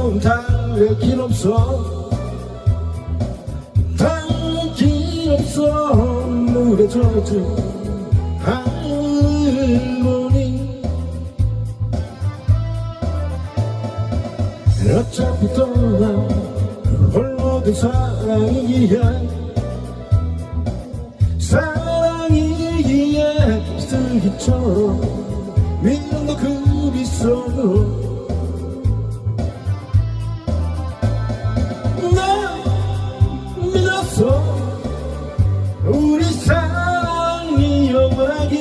말에 길 없어. 당길 없어. 물에 젖은 할머니. 어차피 떠나 홀로 된 사랑이야 사랑이기에 쓰기처럼 미련도 그 빗속으로 없어. 우리 사랑이 영원하게